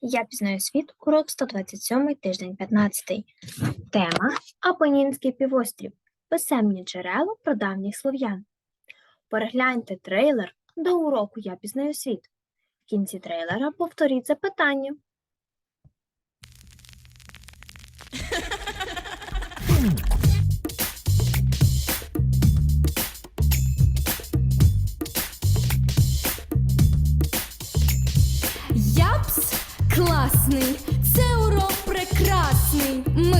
Я пізнаю світ, урок 127, тиждень 15. Тема Апонінський півострів. Писемні джерела про давніх слов'ян. Перегляньте трейлер до уроку Я пізнаю світ. В кінці трейлера повторіть запитання.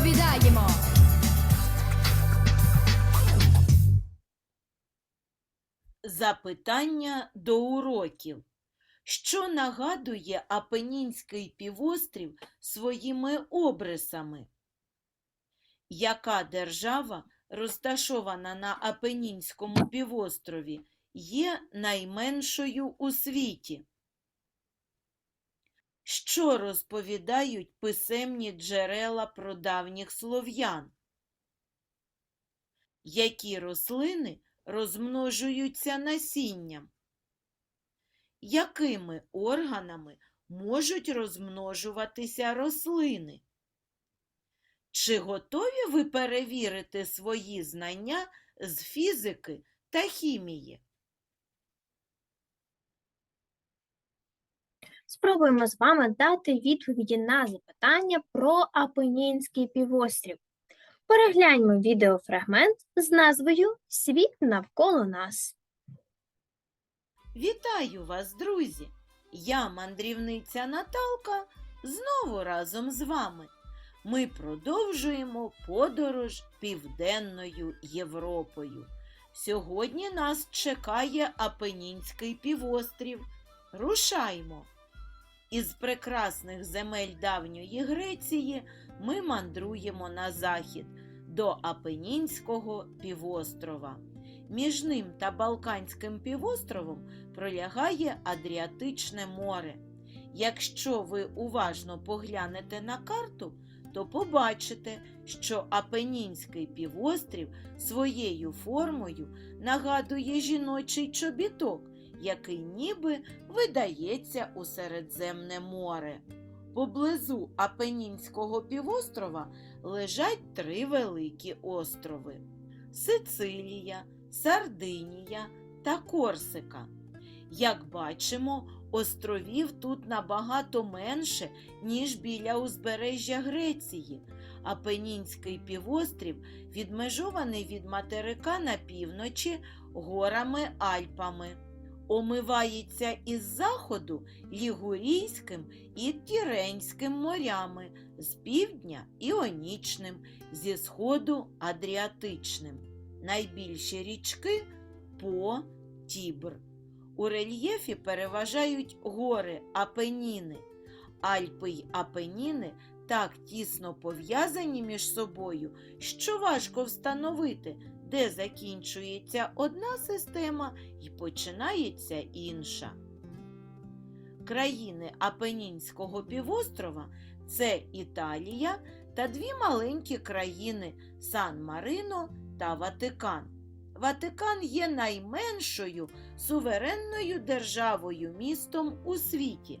всі відповідаємо. Запитання до уроків. Що нагадує Апенінський півострів своїми обрисами? Яка держава, розташована на Апенінському півострові, є найменшою у світі? Що розповідають писемні джерела про давніх слов'ян? Які рослини розмножуються насінням? Якими органами можуть розмножуватися рослини? Чи готові ви перевірити свої знання з фізики та хімії? Спробуємо з вами дати відповіді на запитання про Апенінський півострів. Перегляньмо відеофрагмент з назвою Світ навколо нас. Вітаю вас, друзі! Я мандрівниця Наталка знову разом з вами. Ми продовжуємо подорож Південною Європою. Сьогодні нас чекає Апенінський півострів. Рушаймо! Із прекрасних земель давньої Греції ми мандруємо на захід до Апенінського півострова. Між ним та Балканським півостровом пролягає Адріатичне море. Якщо ви уважно поглянете на карту, то побачите, що Апенінський півострів своєю формою нагадує жіночий чобіток, який ніби видається у Середземне море. Поблизу Апенінського півострова лежать три великі острови Сицилія, Сардинія та Корсика. Як бачимо, островів тут набагато менше, ніж біля узбережжя Греції. Апенінський півострів відмежований від материка на півночі горами Альпами. Омивається із заходу Лігурійським і Тіренським морями, з півдня Іонічним, зі сходу Адріатичним. Найбільші річки По, Тібр. У рельєфі переважають гори Апеніни. Альпи й Апеніни так тісно пов'язані між собою, що важко встановити, де закінчується одна система і починається інша. Країни Апенінського півострова це Італія та дві маленькі країни Сан-Марино та Ватикан. Ватикан є найменшою суверенною державою містом у світі.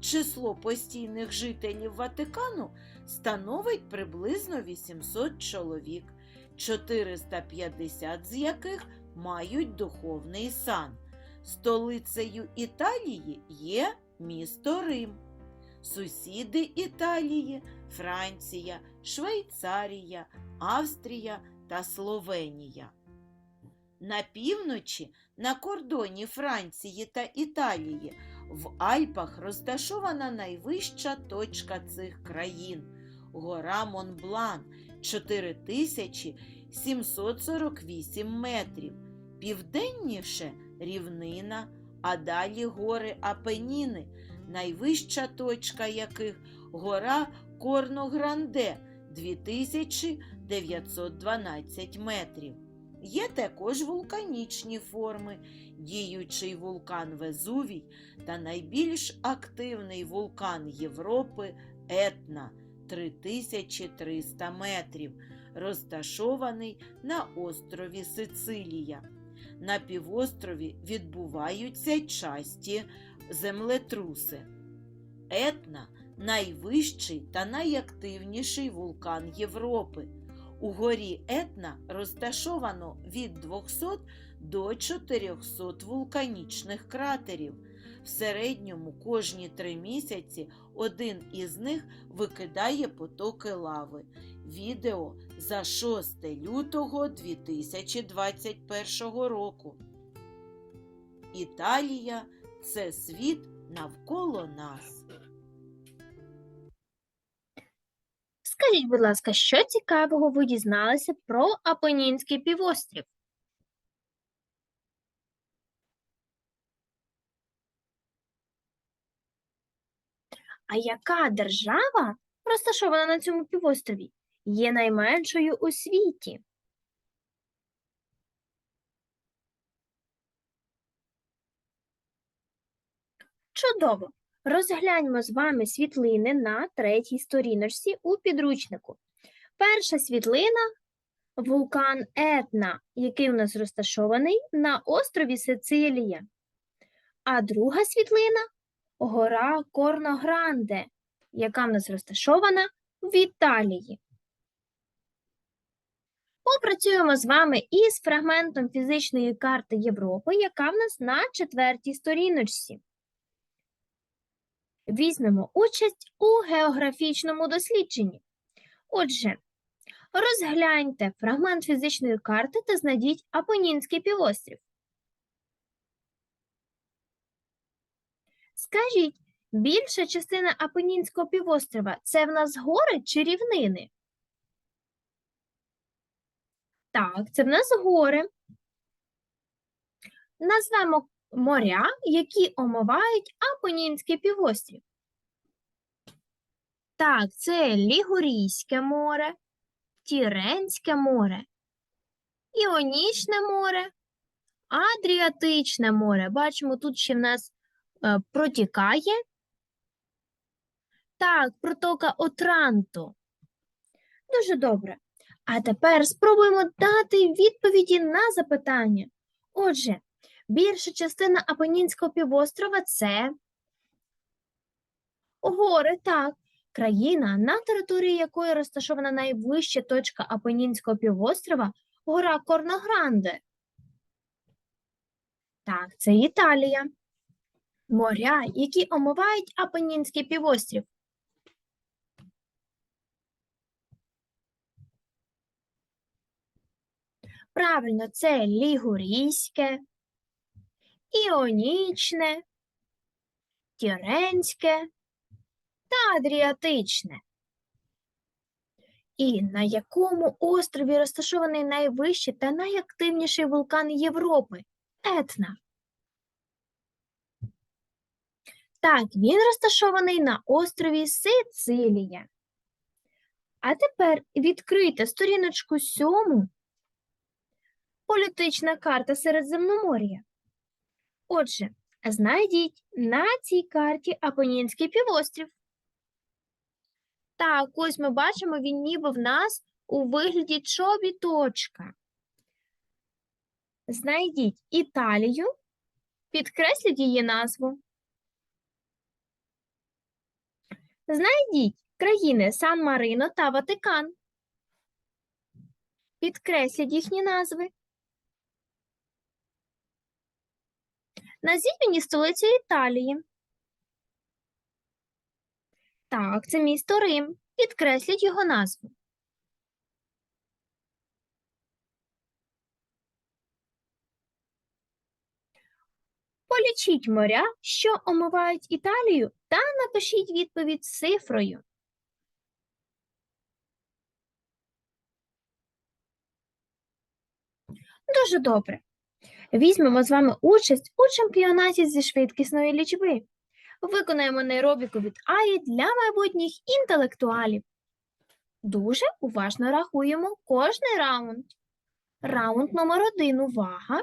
Число постійних жителів Ватикану становить приблизно 800 чоловік, 450 з яких мають духовний сан. Столицею Італії є місто Рим. Сусіди Італії Франція, Швейцарія, Австрія та Словенія. На півночі, на кордоні Франції та Італії, в Альпах розташована найвища точка цих країн гора Монблан 4748 метрів. Південніше рівнина, а далі гори Апеніни найвища точка яких гора Корногранде 2912 метрів. Є також вулканічні форми, діючий вулкан Везувій та найбільш активний вулкан Європи Етна 3300 метрів, розташований на острові Сицилія. На півострові відбуваються часті землетруси. Етна найвищий та найактивніший вулкан Європи. У горі Етна розташовано від 200 до 400 вулканічних кратерів. В середньому кожні три місяці один із них викидає потоки лави. Відео за 6 лютого 2021 року. Італія це світ навколо нас. Скажіть, будь ласка, що цікавого ви дізналися про Апенінський півострів? А яка держава, розташована на цьому півострові, є найменшою у світі? Чудово! Розгляньмо з вами світлини на третій сторіночці у підручнику. Перша світлина вулкан Етна, який у нас розташований на острові Сицилія. А друга світлина гора Корногранде, яка в нас розташована в Італії. Попрацюємо з вами із фрагментом фізичної карти Європи, яка в нас на четвертій сторіночці. Візьмемо участь у географічному дослідженні. Отже, розгляньте фрагмент фізичної карти та знайдіть Апенінський півострів. Скажіть, більша частина Апенінського півострова це в нас гори чи рівнини? Так, це в нас гори. Назвемо моря, які омивають Апенінський півострів. Так, це Лігурійське море, Тіренське море, Іонічне море, Адріатичне море. Бачимо, тут ще в нас протікає. Так, протока Отранту. Дуже добре. А тепер спробуємо дати відповіді на запитання. Отже, більша частина Апенінського півострова це гори, так. Країна, на території якої розташована найвища точка Апенінського півострова гора Корногранде. Так, це Італія. Моря, які омивають Апенінський півострів. Правильно, це Лігурійське, Іонічне, Тіренське та Адріатичне. І на якому острові розташований найвищий та найактивніший вулкан Європи Етна? Так, він розташований на острові Сицилія. А тепер відкрийте сторіночку сьому. Політична карта Середземномор'я. Отже, знайдіть на цій карті Апенінський півострів. Так, ось ми бачимо, він ніби в нас у вигляді чобіточка. Знайдіть Італію, підкресліть її назву. Знайдіть країни Сан-Марино та Ватикан. Підкресліть їхні назви. Назвіть мені столицю Італії. Так, це місто Рим. Підкресліть його назву. Полічіть моря, що омивають Італію, та напишіть відповідь цифрою. Дуже добре. Візьмемо з вами участь у чемпіонаті зі швидкісної лічби. Виконаємо нейробіку від Аї для майбутніх інтелектуалів. Дуже уважно рахуємо кожний раунд. Раунд номер один. Увага!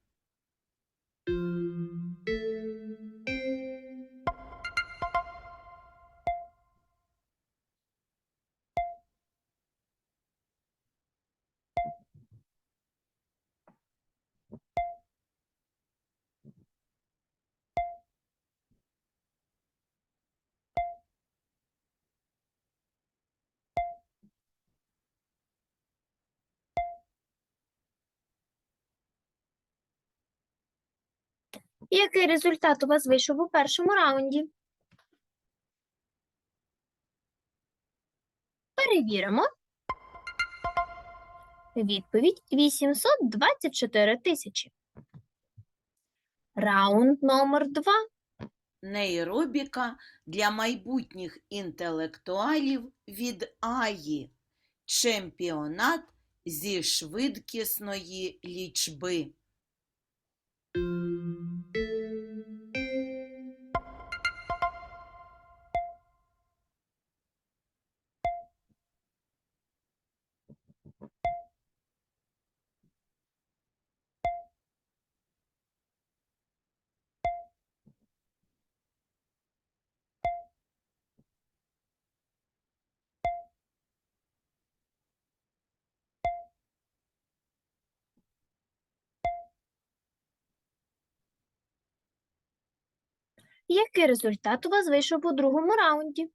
Який результат у вас вийшов у першому раунді? Перевіримо. Відповідь 824 тисячі. Раунд номер 2. Нейробіка для майбутніх інтелектуалів від Аї. Чемпіонат зі швидкісної лічби. Який результат у вас вийшов у другому раунді?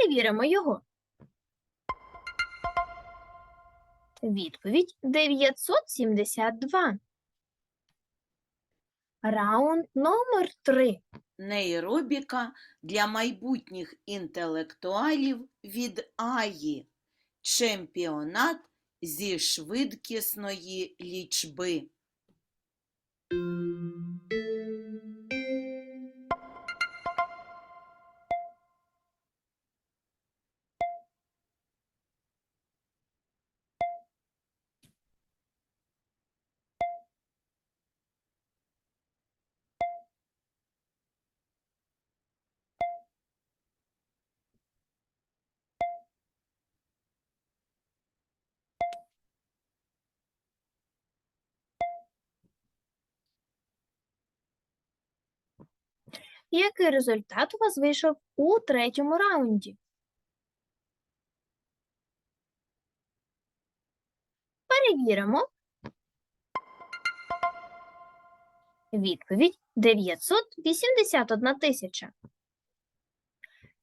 Перевіримо його. Відповідь 972. Раунд номер 3. Нейробіка для майбутніх інтелектуалів від Аї. Чемпіонат зі швидкісної лічби. Який результат у вас вийшов у третьому раунді? Перевіримо. Відповідь 981 тисяча.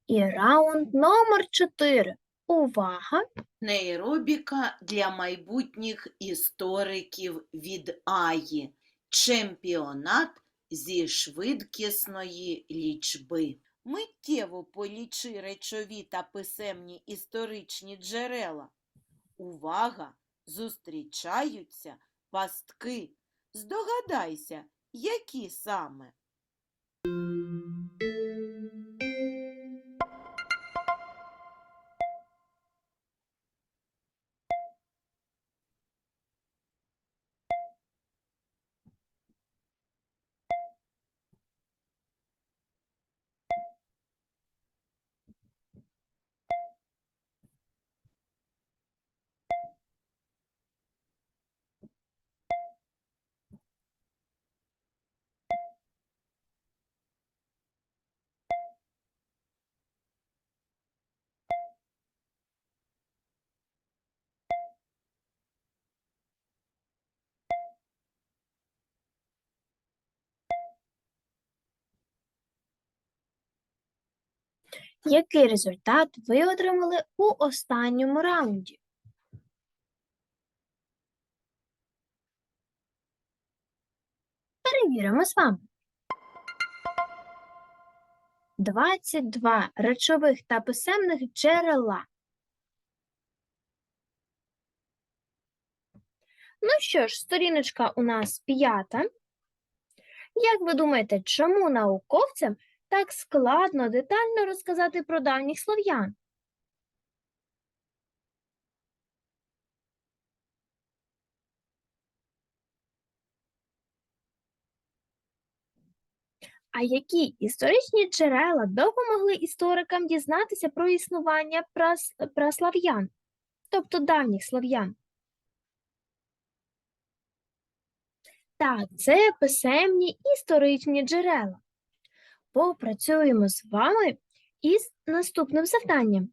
І раунд номер 4. Увага! Нейробіка для майбутніх істориків від Аї. Чемпіонат зі швидкісної лічби. Миттєво полічи речові та писемні історичні джерела. Увага! Зустрічаються пастки. Здогадайся, які саме. Який результат ви отримали у останньому раунді? Перевіримо з вами. 22 речових та писемних джерела. Ну що ж, сторіночка у нас п'ята. Як ви думаєте, чому науковцям так складно детально розказати про давніх слов'ян? А які історичні джерела допомогли історикам дізнатися про існування прас... праслав'ян, тобто давніх слов'ян? Так, це писемні історичні джерела. Попрацюємо з вами із наступним завданням.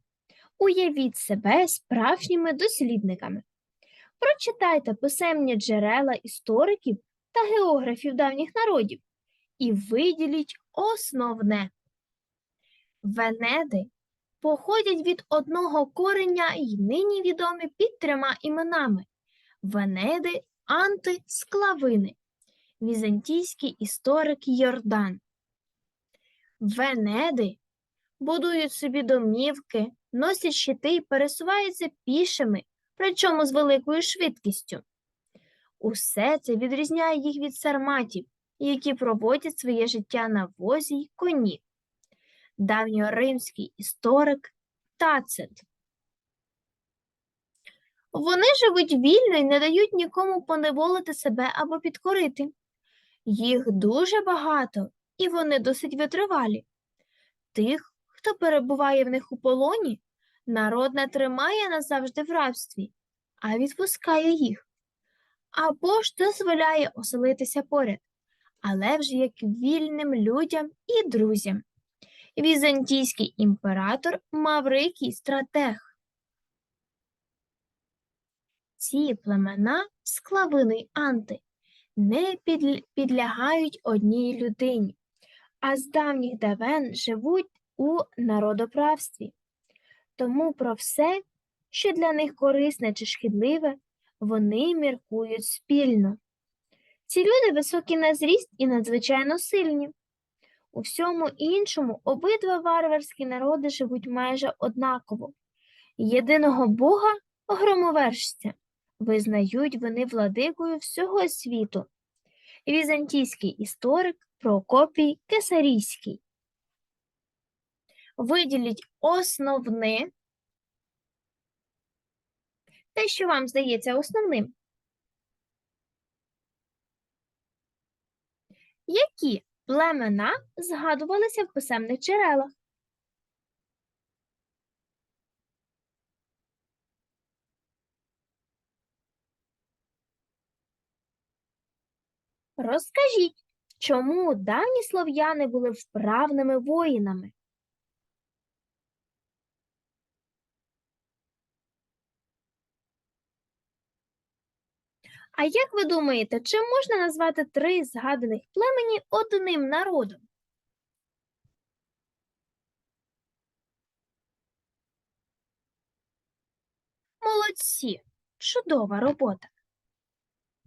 Уявіть себе справжніми дослідниками. Прочитайте писемні джерела істориків та географів давніх народів і виділіть основне. Венеди походять від одного кореня і нині відомі під трьома іменами Венеди, Анти, Склавини, візантійський історик Йордан. Венеди будують собі домівки, носять щити і пересуваються пішими, причому з великою швидкістю. Усе це відрізняє їх від сарматів, які проводять своє життя на возі й коні. Давньоримський історик Тацит. Вони живуть вільно і не дають нікому поневолити себе або підкорити. Їх дуже багато, і вони досить витривалі. Тих, хто перебуває в них у полоні, народ не тримає назавжди в рабстві, а відпускає їх. Або ж дозволяє оселитися поряд, але вже як вільним людям і друзям. Візантійський імператор Маврикій стратег. Ці племена склавини анти не підлягають одній людині, а з давніх давен живуть у народоправстві. Тому про все, що для них корисне чи шкідливе, вони міркують спільно. Ці люди високі на зріст і надзвичайно сильні. У всьому іншому обидва варварські народи живуть майже однаково. Єдиного Бога, громовершця, визнають вони владикою всього світу. Візантійський історик Прокопій Кесарійський. Виділіть основне, те, що вам здається основним. Які племена згадувалися в писемних джерелах? Розкажіть, чому давні слов'яни були вправними воїнами? А як ви думаєте, чи можна назвати три згаданих племені одним народом? Молодці! Чудова робота!